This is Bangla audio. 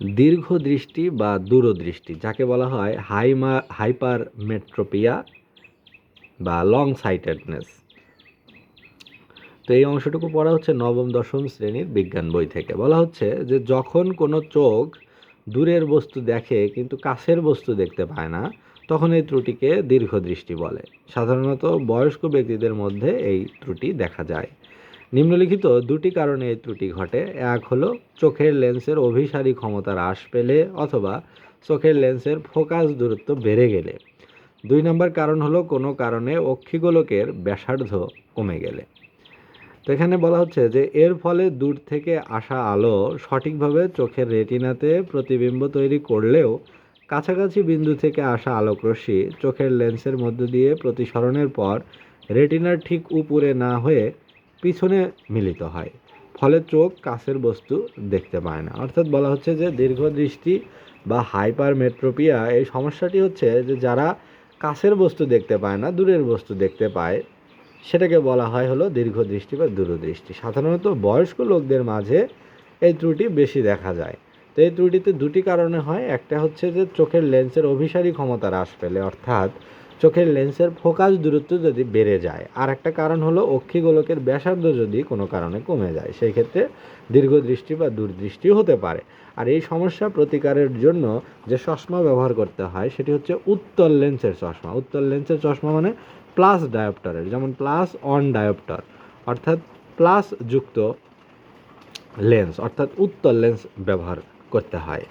দীর্ঘ দৃষ্টি বা দূরদৃষ্টি, যাকে বলা হয় হাইমা হাইপার মেট্রোপিয়া বা লং সাইটেডনেস তো এই অংশটুকু পড়া হচ্ছে নবম, দশম শ্রেণির বিজ্ঞান বই থেকে। বলা হচ্ছে যে যখন কোনো চোখ দূরের বস্তু দেখে কিন্তু কাছের বস্তু দেখতে পায় না, তখন এই ত্রুটিকে দীর্ঘ দৃষ্টি বলে। সাধারণত বয়স্ক ব্যক্তিদের মধ্যে এই ত্রুটি দেখা যায়। নিম্নলিখিত দুটি কারণে এই ত্রুটি ঘটে। এক হলো, চোখের লেন্সের অভিসারী ক্ষমতা হ্রাস পেলে অথবা চোখের লেন্সের ফোকাস দূরত্ব বেড়ে গেলে। দুই নম্বর কারণ হলো, কোনো কারণে অক্ষিগোলকের ব্যাসার্ধ কমে গেলে। তো এখানে বলা হচ্ছে যে, এর ফলে দূর থেকে আসা আলো সঠিকভাবে চোখের রেটিনাতে প্রতিবিম্ব তৈরি করলেও কাছাকাছি বিন্দু থেকে আসা আলোকরশ্মি চোখের লেন্সের মধ্য দিয়ে প্রতিসরণের পর রেটিনার ঠিক উপরে না হয়ে পিছনে মিলিত হয়। ফলে চোখ কাছের বস্তু দেখতে পায় না। অর্থাৎ বলা হচ্ছে যে দীর্ঘদৃষ্টি বা হাইপার মেট্রোপিয়া এই সমস্যাটি হচ্ছে যে যারা কাছের বস্তু দেখতে পায় না, দূরের বস্তু দেখতে পায়, সেটাকে বলা হয় হলো দীর্ঘদৃষ্টি বা দূরদৃষ্টি। সাধারণত বয়স্ক লোকদের মাঝে এই ত্রুটি বেশি দেখা যায়। তো এই ত্রুটিতে দুটি কারণে হয়। একটা হচ্ছে যে চোখের লেন্সের অভিসারী ক্ষমতা হ্রাস পেলে, অর্থাৎ চোখের লেন্সের ফোকাস দূরত্ব যদি বেড়ে যায় আর একটা কারণ হলো অক্ষিগোলকের ব্যাসার্ধ যদি কোনো কারণে কমে যায়, সেই ক্ষেত্রে দীর্ঘদৃষ্টি বা দূরদৃষ্টি হতে পারে। আর এই সমস্যা প্রতিকারের জন্য যে চশমা ব্যবহার করতে হয়, সেটি হচ্ছে উত্তল লেন্সের চশমা। উত্তল লেন্সের চশমা মানে প্লাস ডায়োপ্টারের, যেমন প্লাস অন ডায়োপ্টার, অর্থাৎ প্লাস যুক্ত লেন্স, অর্থাৎ উত্তল লেন্স ব্যবহার করতে হয়।